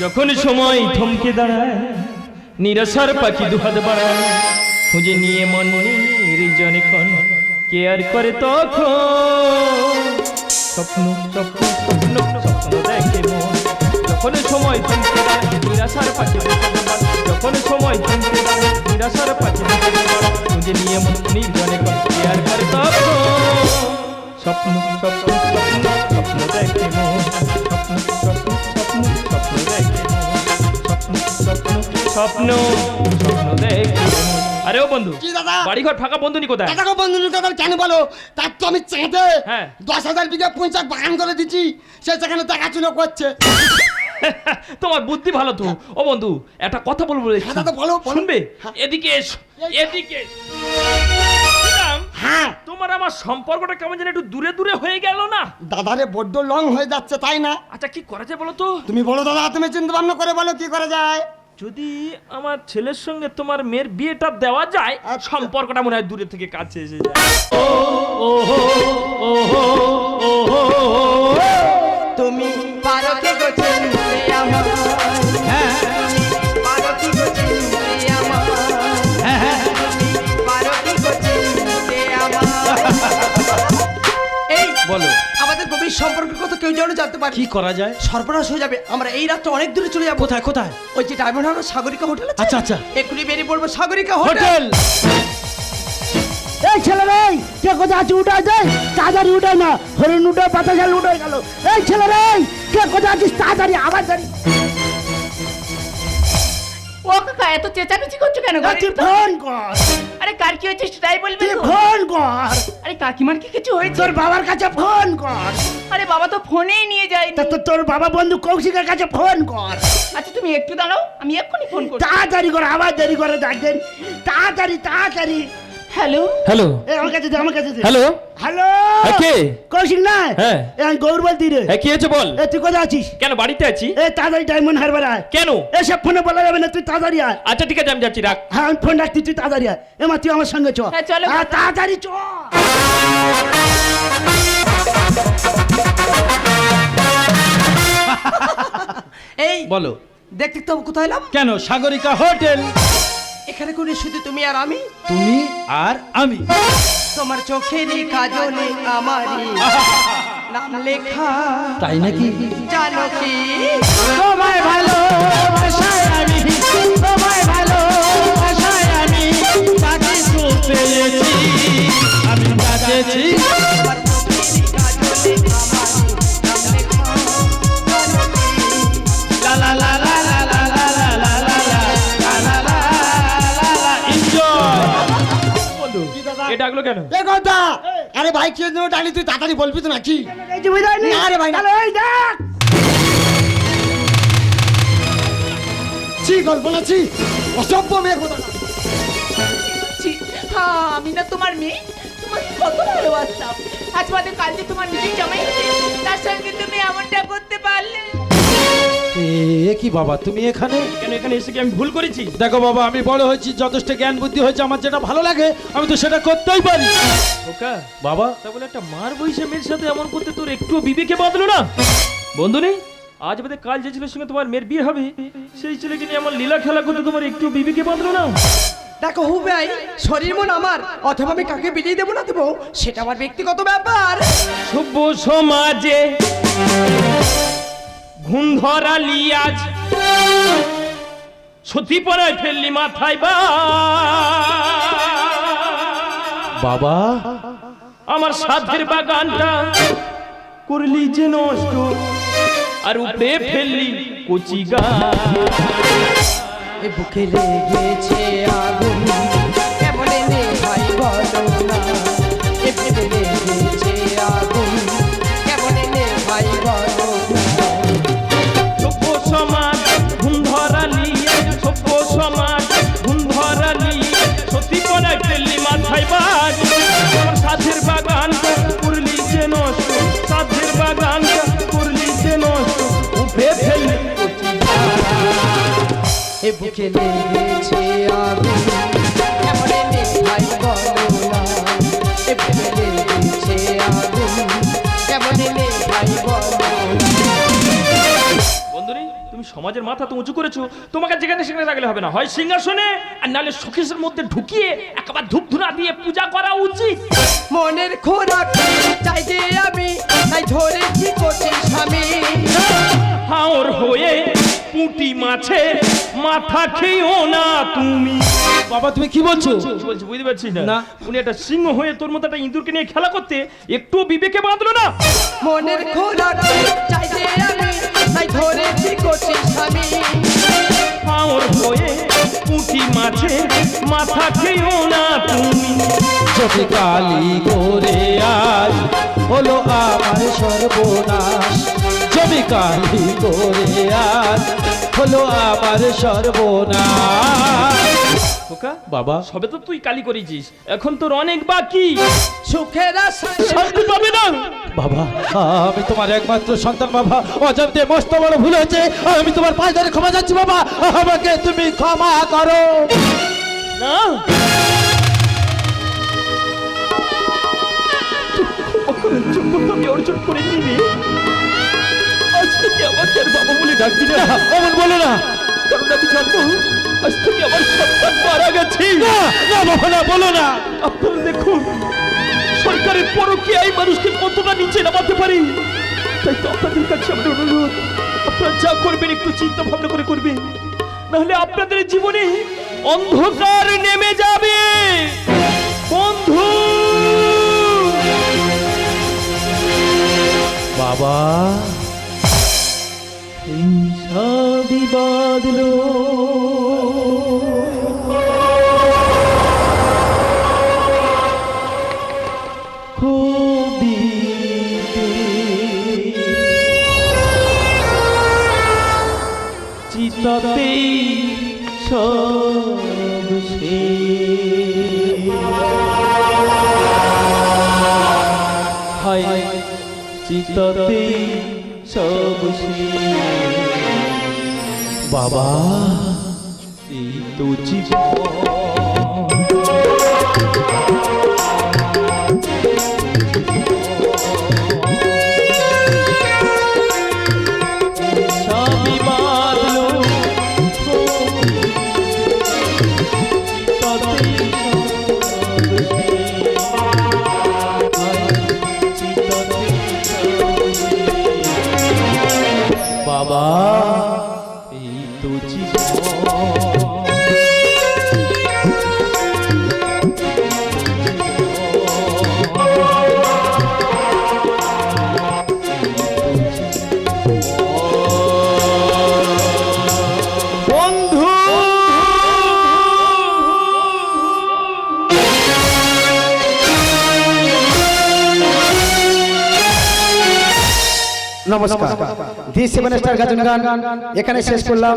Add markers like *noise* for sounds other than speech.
যখন সময় থমকে দাঁড়ায়, নিরাশার পাখি দুহাত বাড়ায়, খুঁজে নিয়ে মন নির্জনে ক্ষণ কেয়ার করে তখন স্বপ্ন স্বপ্ন স্বপ্ন স্বপ্ন দেখে মন। যখন সময় থমকে দাঁড়ায়, নিরাশার পাখি যখন সময় থমকে দাঁড়ায়, নিরাশার পাখি খুঁজে নিয়ে মন ক্ষণ কেয়ার করে তখন স্বপ্ন স্বপ্ন স্বপ্ন স্বপ্ন দেখে। আরে ও বন্ধু কি দাদা? বাড়িঘর ফাঁকা বন্ধু নি কোথায় টাকা বন্ধুর কথা কেন বলো তার তো আমি চেঁটে হ্যাঁ। দশ হাজার বিঘা পঞ্চাশ বাগান করে দিচ্ছি সে সেখানে দেখাশুনো করছে *laughs* তোমার বুদ্ধি ভালো তো ও বন্ধু একটা কথা বলব রে। হ্যাঁ দাদা, বলো। শুনবে হ্যাঁ। এদিকে এসো এদিকে হ্যাঁ তোমার আমার সম্পর্কটা কেমন যেন একটু দূরে দূরে হয়ে গেল না দাদারে বড্ড লং হয়ে যাচ্ছে তাই না আচ্ছা কি করা যায় বলো তো তুমি বলো দাদা তুমি চিন্তা ভাবনা করে বলো কি করা যায় যদি আমার ছেলের সঙ্গে তোমার মেয়ের বিয়েটা দেওয়া যায় আর সম্পর্কটা মনে হয় দূরে থেকে কাছে এসে যায়। ও ও হো, ও হো, ও কথা কেউ যেন জানতে পারে কি করা যায়? সর্বনাশ হয়ে যাবে। আমরা এই রাত্রে অনেক দূরে চলে যাব। কোথায় কোথায়? ওই যে ডায়মন্ড হারবার সাগরিকা হোটেল আচ্ছা, আচ্ছা। এক্ষুনি বেরিয়ে পড়ব সাগরিকা হোটেল। হোটেল! এই ছেলে রে কে কোথায় আছে উঠাই দে। তাড়াতাড়ি উঠাই না। হরিণ উঠে পাতাশাল উঠে গেল। এই ছেলে রে কে কোথায় আছিস? তাড়াতাড়ি আবার দাঁড়ি ও কাকা এত চেঁচামেচি করছ কেন ফোন কর আরে কার কি হয়েছে সেটাই বলবি তুই ফোন কর? আরে কাকিমার কি কিছু হয়েছে? তোর বাবার কাছে ফোন কর। আরে বাবা তো ফোনেই নিয়ে যায়নি। তা তো- তোর বাবা বন্ধু কৌশিকের কাছে ফোন কর। আচ্ছা তুমি একটু দাঁড়াও আমি এক্ষুনি ফোন করছি। তাড়াতাড়ি কর আবার দেরি করে ডাকবেন তাড়াতাড়ি তাড়াতাড়ি। হ্যালো? হ্যালো। এ আমার কাছে দে আমার কাছে দে। হ্যালো। হ্যালো? কে? কৌশিক না হ্যাঁ। এ আমি গৌর বলতি রে। হ্যাঁ কি হয়েছে বল? এ তুই কোথায় আছিস? কেন বাড়িতে আছি? এ তাড়াতাড়ি ডায়মন্ড হারবার আয়। কেন? এসব ফোনে বলা যাবে না তুই তাড়াতাড়ি আয়। আচ্ছা ঠিক আছে আমি যাচ্ছি রাখ। হ্যাঁ আমি ফোন রাখছি তুই তাড়াতাড়ি আয়। এমা তুই আমার সঙ্গে চ। হ্যাঁ, চলো। হ্যাঁ, তাড়াতাড়ি চ। এই বলো। দেখতে তো কোথায় এলাম? কেন সাগরিকা হোটেল। এখানে করে শুধু তুমি আর আমি? তুমি আর আমি। তোমার চোখের কাজলে আমারি *laughs* নাম লেখা। তাই নাকি? জানো কি? তোমায় ভালো। এটা কেন? এ কথা আরে ভাই কি জন্য ডালি তুই তাড়াতাড়ি বলবি তো নাকি? এই যে বুঝাই না রে ভাই, তাহলে এই দেখ! ছি গল্প বলেছি অসভ্য মেয়ে কথা ছি, হ্যাঁ আমি না তোমার মেয়ে তোমার কত ভালোবাসতাম। আজ বাদে কাল যে তোমার নিজের জামাই তার সঙ্গে তুমি এমনটা করতে পারলে। এ কি বাবা তুমি এখানে? কেন এখানে এসে কি আমি ভুল করেছি? দেখো বাবা আমি বড় হয়েছি যথেষ্ট জ্ঞান বুদ্ধি হয়েছে আমার যেটা ভালো লাগে আমি তো সেটা করতেই পারি। ওকা বাবা? তা বলে একটা মার বইসে মেয়ের সাথে এমন করতে তোর একটুও বিবেকে বাঁধলো না? বন্ধু নেই আজ বাদে কাল যে ছেলের সঙ্গে তোমার মেয়ের বিয়ে হবে সেই ছেলেকে নিয়ে আমার লীলা খেলা করতে তোমার একটু বিবেকে বাঁধলো না? দেখো হু ভাই শরীর মন আমার অথবা আমি কাকে বিলিয়ে দেবো না দেবো সেটা আমার ব্যক্তিগত ব্যাপার। সভ্য সমাজে ঘুম ধরা লিয়াজ সতী পরায় ফেললি মাথায় বা। বাবা। আমার সাধের বাগানটা করলি যে নষ্ট আর উপরে ফেললি কচি গাছ। এ বুকে লেগেছে আগুন। ভাইবান তোর সাথের বাগান করলি যে নষ্ট। সাথের বাগান করলি যে নষ্ট। উঠে ফেললি এ বুকে সমাজের মাথা তো উঁচু করেছ তোমাকে যেখানে সেখানে লাগলে হবে না। হয় সিংহাসনে আর নাহলে শোকেশের মধ্যে ঢুকিয়ে একবার ধূপ ধুনা দিয়ে পূজা করা উচিত। মনের খোরাক চাই যে আমি তাই ধরে কি করছি স্বামী। হাওর হয়ে পুঁটি মাছের মাথা খেয়েও না তুমি। বাবা তুমি কি বলছো? বলছি বুঝতে পারছিস না। উনি একটা সিংহ হয়ে তোর মতো একটা ইঁদুরকে নিয়ে খেলা করতে একটু বিবেকে বাঁধলো না। মনের খোরাক চাই যে আমি তাই ধরেছি কচি স্বামী হাওর হয়ে পুঁটি মাছের মাথা খেয়েও না তুমি। চোখে কালি করে আজ হলো আমার সর্বনাশ। কালি করে আজ হলো আমার সর্বনাশ। খোকা বাবা। সবে তো তুই কালি করেছিস এখন তোর অনেক বাকি। সুখের শান্তি পাবে না। বাবা আমি তোমার একমাত্র সন্তান বাবা। অজান্তে মস্ত বড় ভুল হয়েছে আমি তোমার পায়ে ধরে ক্ষমা যাচ্ছি বাবা। আমাকে তুমি ক্ষমা করো। না। চুপ করতে অর্জন করে নিবি থেকে আমাকে আর বাবা বলে ডাকবি না। অমন বলো না। কারণ আমি জানব আজ থেকে আমার সন্তান মারা গেছে। না না বাবা না বলো না। আপনারা দেখুন সরকারের পরকীয়াই মানুষকে কতটা নিচে নামাতে পারি। তাই তো আপনাদের কাছে আমার অনুরোধ আপনারা যা করবেন একটু চিন্তা ভাবনা করে করবেন। নাহলে আপনাদের জীবনে অন্ধকার নেমে যাবে। বন্ধু! বাবা বাদলো খুব চিতাতেই সব। হায় চিতাতেই সব শেষ। বাবা। এই তো জীবন। তো জীবন বন্ধু নমস্কার দি সেভেন স্টার গাজন গান। এখানে শেষ করলাম।